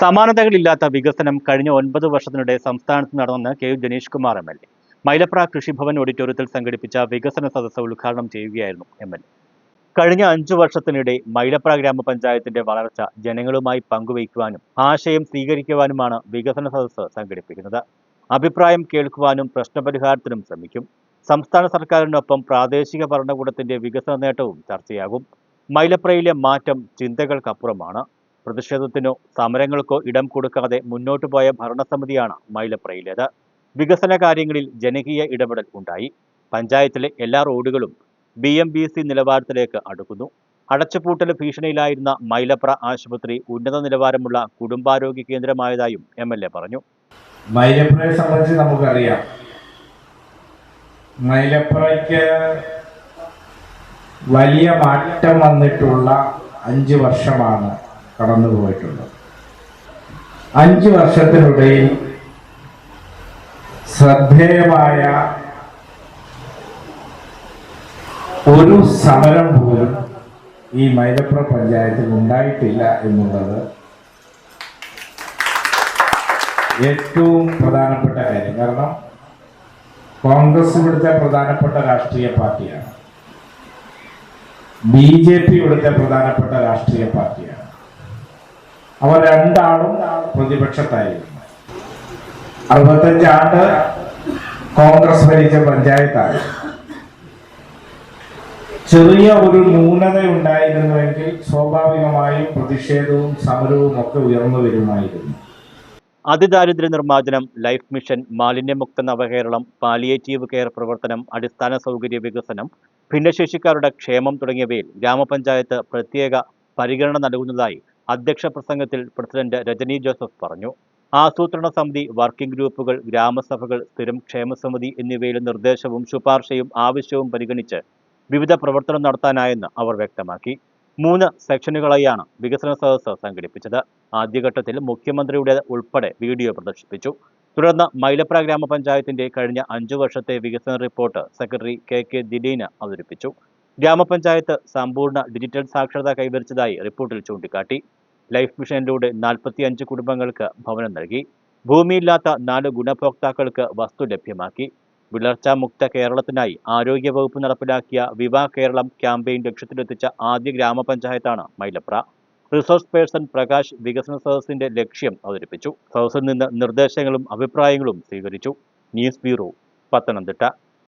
സമാനതകളില്ലാത്ത വികസനം കഴിഞ്ഞ ഒൻപത് വർഷത്തിനിടെ സംസ്ഥാനത്ത് നടന്നെന്ന് K U Janeesh Kumar M L A. Mylapra കൃഷിഭവൻ ഓഡിറ്റോറിയത്തിൽ സംഘടിപ്പിച്ച വികസന സദസ്സ് ഉദ്ഘാടനം ചെയ്യുകയായിരുന്നു എം എൽ എ. കഴിഞ്ഞ അഞ്ചു വർഷത്തിനിടെ മൈലപ്ര ഗ്രാമപഞ്ചായത്തിന്റെ വളർച്ച ജനങ്ങളുമായി പങ്കുവയ്ക്കുവാനും ആശയം സ്വീകരിക്കുവാനുമാണ് വികസന സദസ്സ് സംഘടിപ്പിക്കുന്നത്. അഭിപ്രായം കേൾക്കുവാനും പ്രശ്നപരിഹാരത്തിനും ശ്രമിക്കും. സംസ്ഥാന സർക്കാരിനൊപ്പം പ്രാദേശിക ഭരണകൂടത്തിന്റെ വികസന നേട്ടവും ചർച്ചയാകും. മൈലപ്രയിലെ മാറ്റം ചിന്തകൾക്കപ്പുറമാണ്. പ്രതിഷേധത്തിനോ സമരങ്ങൾക്കോ ഇടം കൊടുക്കാതെ മുന്നോട്ടു പോയ ഭരണസമിതിയാണ് മൈലപ്രയിലേത്. വികസന കാര്യങ്ങളിൽ ജനകീയ ഇടപെടൽ ഉണ്ടായി. പഞ്ചായത്തിലെ എല്ലാ റോഡുകളും ബി എം ബി സി നിലവാരത്തിലേക്ക് അടുക്കുന്നു. അടച്ചുപൂട്ടൽ ഭീഷണിയിലായിരുന്ന മൈലപ്ര ആശുപത്രി ഉന്നത നിലവാരമുള്ള കുടുംബാരോഗ്യ കേന്ദ്രമായതായും എം എൽ എ പറഞ്ഞു. മൈലപ്രയെ സംബന്ധിച്ച് നമുക്കറിയാം. മൈലപ്രയ്ക്ക് വലിയ മാറ്റം വന്നിട്ടുള്ള അഞ്ച് വർഷമാണ്. കടന്നു പോയിട്ടുള്ളത് അഞ്ച് വർഷത്തിനിടയിൽ ശ്രദ്ധേയമായ ഒരു സമരം പോലും ഈ മൈലപ്പുറ പഞ്ചായത്തിൽ ഉണ്ടായിട്ടില്ല എന്നുള്ളത് ഏറ്റവും പ്രധാനപ്പെട്ട കാര്യം. കാരണം കോൺഗ്രസ് ഇവിടുത്തെ പ്രധാനപ്പെട്ട രാഷ്ട്രീയ പാർട്ടിയാണ്. ബി ജെ പി ഇവിടുത്തെ പ്രധാനപ്പെട്ട രാഷ്ട്രീയ പാർട്ടിയാണ്. അവർ രണ്ടാളും പ്രതിപക്ഷത്തായിരുന്നു. അറുപത്തഞ്ചാണ്ട് കോൺഗ്രസ് ഭരിച്ച പഞ്ചായത്താണ് ചെറിയ ഒരു ന്യൂനത ഉണ്ടായിരുന്നുവെങ്കിൽ സ്വാഭാവികമായും പ്രതിഷേധവും സമരവും ഒക്കെ ഉയർന്നു വരുമായിരുന്നു. അതിദാരിദ്ര്യ നിർമ്മാർജനം ലൈഫ് മിഷൻ മാലിന്യമുക്ത നവകേരളം പാലിയേറ്റീവ് കെയർ പ്രവർത്തനം അടിസ്ഥാന സൗകര്യ വികസനം ഭിന്നശേഷിക്കാരുടെ ക്ഷേമം തുടങ്ങിയവയിൽ ഗ്രാമപഞ്ചായത്ത് പ്രത്യേക പരിഗണന നൽകുന്നതായി അധ്യക്ഷ പ്രസംഗത്തിൽ പ്രസിഡന്റ് രജനി ജോസഫ് പറഞ്ഞു. ആസൂത്രണ സമിതി വർക്കിംഗ് ഗ്രൂപ്പുകൾ ഗ്രാമസഭകൾ സ്ഥിരം ക്ഷേമസമിതി എന്നിവയിലെ നിർദ്ദേശവും ശുപാർശയും ആവശ്യവും പരിഗണിച്ച് വിവിധ പ്രവർത്തനം നടത്താനായെന്ന് അവർ വ്യക്തമാക്കി. മൂന്ന് സെക്ഷനുകളായാണ് വികസന സദസ്സ് സംഘടിപ്പിച്ചത്. ആദ്യഘട്ടത്തിൽ മുഖ്യമന്ത്രിയുടെ ഉൾപ്പെടെ വീഡിയോ പ്രദർശിപ്പിച്ചു. തുടർന്ന് മൈലപ്ര ഗ്രാമപഞ്ചായത്തിന്റെ കഴിഞ്ഞ അഞ്ചു വർഷത്തെ വികസന report secretary K K Dileen അവതരിപ്പിച്ചു. ഗ്രാമപഞ്ചായത്ത് സമ്പൂർണ ഡിജിറ്റൽ സാക്ഷരത കൈവരിച്ചതായി റിപ്പോർട്ടിൽ ചൂണ്ടിക്കാട്ടി. ലൈഫ് മിഷനിലൂടെ നാൽപ്പത്തിയഞ്ച് കുടുംബങ്ങൾക്ക് ഭവനം നൽകി. ഭൂമിയില്ലാത്ത നാല് ഗുണഭോക്താക്കൾക്ക് വസ്തു ലഭ്യമാക്കി. വിളർച്ചാ മുക്ത കേരളത്തിനായി ആരോഗ്യവകുപ്പ് നടപ്പിലാക്കിയ വിവാ കേരളം ക്യാമ്പയിൻ ലക്ഷ്യത്തിലെത്തിച്ച ആദ്യ ഗ്രാമപഞ്ചായത്താണ് മൈലപ്ര. റിസോഴ്സ് പേഴ്സൺ പ്രകാശ് വികസന സദസ്സിന്റെ ലക്ഷ്യം അവതരിപ്പിച്ചു. സദസ്സിൽ നിന്ന് നിർദ്ദേശങ്ങളും അഭിപ്രായങ്ങളും സ്വീകരിച്ചു. News bureau Pathanamthitta.